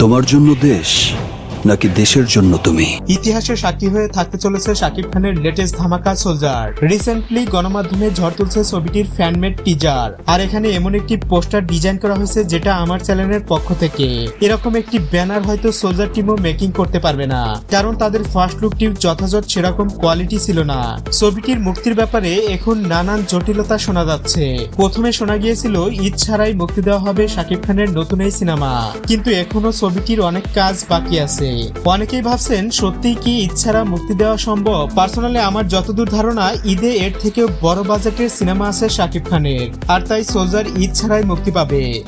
তোমার জন্য দেশ। নাকি দেশের জন্য তুমি। ইতিহাসে সাক্ষী হয়ে থাকতে চলেছে শাকিব খানের লেটেস্ট ধামাকা সোলজার রিসেন্টলি গণমাধ্যমে ঝড় তুলছে ছবিটির ফ্যানমেড টিজার আর এখানে এমন একটি পোস্টার ডিজাইন করা হয়েছে যেটা আমার চ্যানেলের পক্ষ থেকে। এরকম একটি ব্যানার হয়তো সোলজার টিমও মেকিং করতে পারবে না। কারণ তাদের ফার্স্ট লুকটি যথাযথ সেরকম কোয়ালিটি ছিল না। ছবিটির মুক্তির ব্যাপারে এখন নানান জটিলতা শোনা যাচ্ছে। প্রথমে শোনা গিয়েছিল, ঈদ ছাড়াই মুক্তি দেওয়া হবে শাকিব খানের নতুন এই সিনেমা কিন্তু এখনও ছবিটির অনেক কাজ বাকি আছে। অনেকেই ভাবছেন, সত্যিই কি ইচ্ছারা মুক্তি দেওয়া সম্ভব? পার্সোনালি আমার যতদূর ধারণা, ঈদে এর থেকেও বড় বাজেটের সিনেমা আছে শাকিব খানের। আর তাই সোলজার ইচ্ছারাই মুক্তি পাবে।